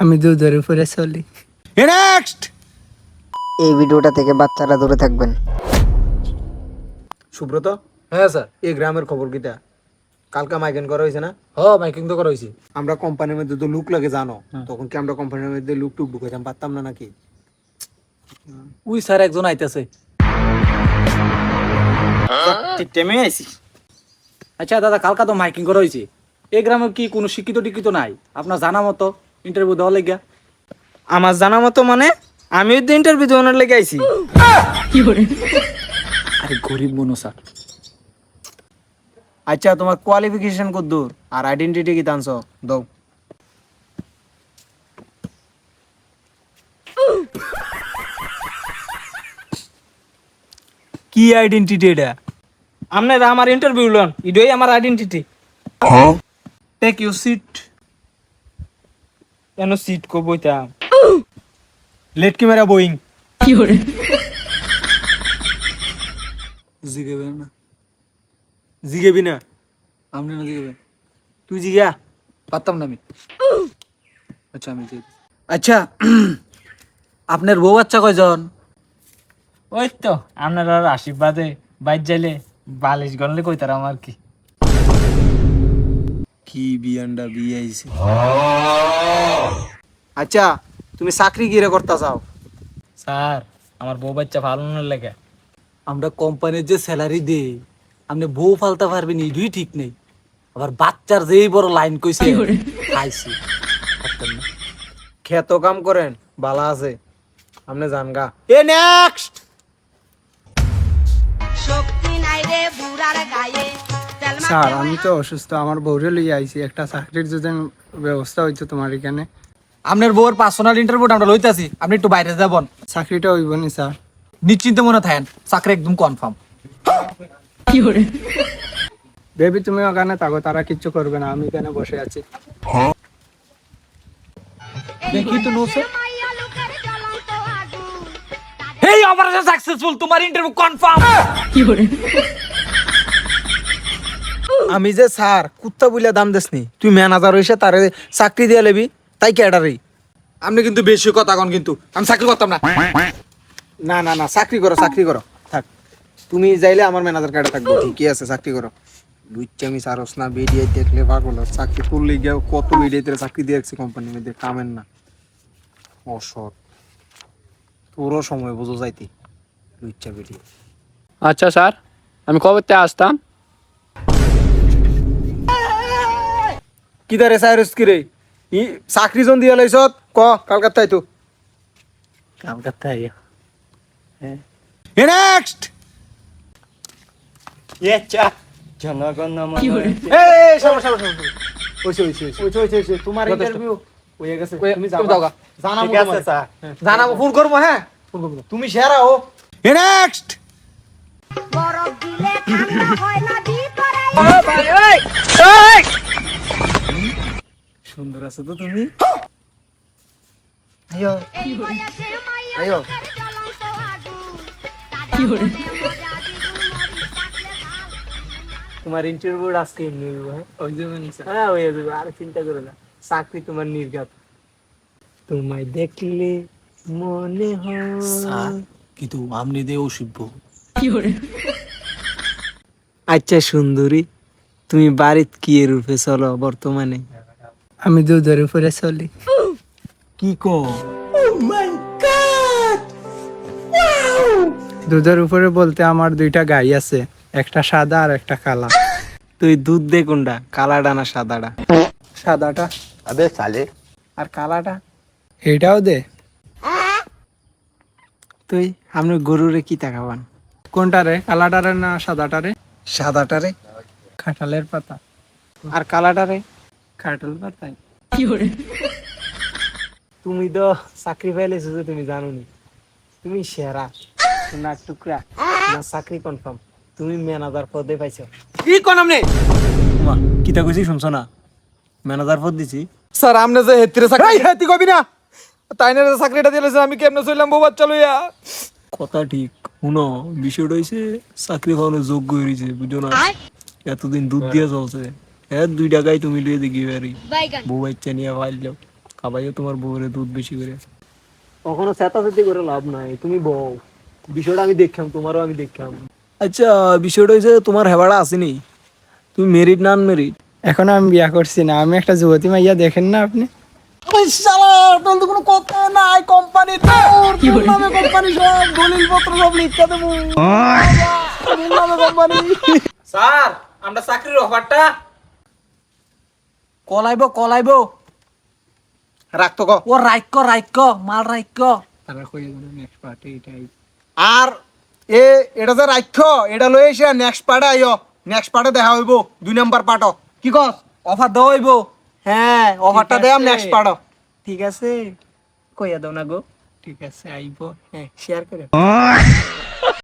আমি দুধের উপরে চলি। নেক্সট এই ভিডিওটা থেকে বাচ্চারা দূরে থাকবেন। সুব্রত? হ্যাঁ স্যার। এই গ্রামের খবর কিটা? কালকা মাইকেন করা হয়েছে না? হ মাইকিং তো করা হয়েছে। আমরা কোম্পানির মধ্যে তো লুক লাগে জানো? তখন কি আমরা কোম্পানির মধ্যে লুক টুক ঢুকাইতাম পারতাম না নাকি? উই স্যার একজন আইতেছে। টেমে আইছি আচ্ছা দাদা কালকা তো মাইকিং করা হয়েছে। এই গ্রামে কি কোনো শিক্ষিত টিক্ষিত নাই? আপনার জানা মতো? ইন্টারভিউ দেওয়া লেগা আমার জানা মতো মানে আমিও তো ইন্টারভিউ দেওয়ানোর লেগে আইছি। আরে গরিব মনো স্যার আচ্ছা তোমার কোয়ালিফিকেশন কত দূর? আর আইডেন্টিটি কি টানছ দাও। কি আইডেন্টিটি এটা? আপনারা আমার ইন্টারভিউ লন এটাই আমার আইডেন্টিটি টেক ইউ সিট কেন সিট কো বইতাম লেট কি মেরা বোয়িং জিগেবেন না। জিগেবি না। আপনি না জিগেবেন। তুই জিগা। পারতাম না আমি। আচ্ছা আমি জিগে আচ্ছা আপনার বউ বাচ্চা কয়জন? ওই তো আপনার আর আশীর্বাদে বাইর যাইলে বালিশ গনলে কইতার আমার কি। কি বিয়ান্ডা বিয়ে আইছে? আচ্ছা তুমি চাকরি কিরে করতে চাও? স্যার আমার বউ বাচ্চা ভালো না লেগে। আমরা কোম্পানির যে স্যালারি দেই আপনি বউ ফালতে পারবেন এইটাই ঠিক নেই। আবার বাচ্চার যেই বড় লাইন কইছে খাইছি। খেত কাম করেন বালা আছে। আপনি জান গা। এ নেক্সট শক্তি নাই রে বুড়ার গায়ে। স্যার আমি তো অসুস্থ আমার বউরে লইয়া আইছি একটা চাকরির যদি ব্যবস্থা হইতো তোমার এখানে। আপনার বউর পার্সোনাল ইন্টারভিউ আমরা লইতাছি আপনি একটু বাইরে যাবেন। চাকরিটা হইব নি স্যার। নিশ্চিন্তে মনে থাকেন চাকরি একদম কনফার্ম বেবি তুমি ওখানে থাকো তারা কিচ্ছু করবে না আমি এখানে বসে আছি। দেখি তো নোসে। এই অপারেশন সাকসেসফুল তোমার ইন্টারভিউ কনফার্ম আমি যে স্যার কুত্তা বুইলা দাম দেসনি। তুই ম্যানেজার হইছে তারে চাকরি দিয়া লেবি তাই কেডারি আপনি কিন্তু বেশি কথা কন কিন্তু আমি চাকরি করতাম না। না না না চাকরি করো চাকরি করো। থাক তুমি যাইলে আমার ম্যানেজার কার্ডে থাকব। ঠিকই আছে চাকরি করো। লুচ্চামি সারস না বেরিয়ে দেখলে পাগল চাকরি করলে গিয়ে কত বেরিয়েতে চাকরি দিয়ে রাখছি কোম্পানির মধ্যে কামেন না। অসৎ। তোরও সময় বোঝো যাইতি লুচ্চা বেরিয়ে। আচ্ছা স্যার আমি কবে আসতাম? কি দারে সাইরস কি রে ই চাকরি জন দিয়ে লাইছত ক কালকাত তাই তো কলকাতায় নেক্সট তোমার ইন্টারভিউ হয়ে গেছে। তুমি যাও গা। জানাব ঠিক আছে, তোমারে। স্যার। জানাব ফোন করব হ্যাঁ? ফোন করব। তুমি সেরা ও। নেক্সট বরফ দিলে ঠান্ডা হয় না ভিতরে সুন্দর আছে তো তুমি? আয়ো। তোমার ইন্টারভিউ আজকে নিব ওই জন্য হ্যাঁ হয়ে যাবে আর চিন্তা করো না চাকরি তোমার তোমায় দেখলে মনে হয় কিন্তু আপনি দিয়ে অসিব্য আচ্ছা সুন্দরী তুমি বাড়িত কি এর রূপে চলো বর্তমানে? আমি দুধের উপরে চলি। কি কো? দুধের উপরে বলতে আমার দুইটা গাই আছে একটা সাদা আর একটা কালা। তুই দুধ দে কোনটা? কালাডা না সাদাটা সাদাটা। আবে সালে আর কালাটা? এটাও দে। তুই আপনি গরুরে কি তাকাবান? কোনটারে কালাটারে না সাদাটারে সাদাটারে খাটালের পাতা। আর কালাটারে পাতায় তুমি তো চাকরি পাইলেছো যে তুমি জানো নি তুমি সেরা না টুকরা। না চাকরি কনফার্ম তুমি ম্যানেজার পদে পাইছো। কি কোন মা কিতা কইছি শুনছো না? ম্যানেজার পদ দিছি। স্যার আপনি যে হেত্রে চাকরি হেতি কবি না। তাই না যে চাকরিটা দিলেছেন আমি কেমনে চললাম বউ বাচ্চা লইয়া? কথা ঠিক। শুনো বিষয়টা হইছে চাকরি পাওয়ানোর যোগ্য হয়েছে বুঝো না? এতদিন দুধ দিয়ে চলছে হ্যাঁ দুই টাকায় তুমি লিয়ে দেখি বাড়ি বউ বাচ্চা নিয়ে পাইল খাবাইও তোমার বউরে দুধ বেশি করে। কখনো চেতাচেতি করে লাভ নাই। তুমি বউ। বিষয়টা আমি দেখলাম তোমারও আমি দেখলাম। আচ্ছা বিষয়টা হয়েছে তোমার হেবাড়া আসেনি। তুমি মেরিট না আনমেরিট এখন আমি বিয়া করছি না। আমি একটা যুবতী মাইয়া দেখেন না আপনি? আপনার তো কোনো কথা নাই কোম্পানি নামে কোম্পানি সব দলিল পত্র সব লিখতে দেবো। কোম্পানি স্যার আমরা চাকরির অফারটা কলাইব কলাইব। রাখতো ক। ও রাইক্য রাইক্য মাল রাইক্য তারা কইয়া নেক্সট পার্টি এটাই। আর এ এটা যে রাখ্য এটা লই এসে নেক্সট পার্টে আইও নেক্সট পার্টে দেখা হইব দুই নাম্বার পার্টও কি কস অফার দেওয়া হইব। হ্যাঁ অফারটা দেয়াম নেক্সট পার্টও ঠিক আছে। কইয়া দাও না গো। ঠিক আছে আইব। হ্যাঁ শেয়ার করে।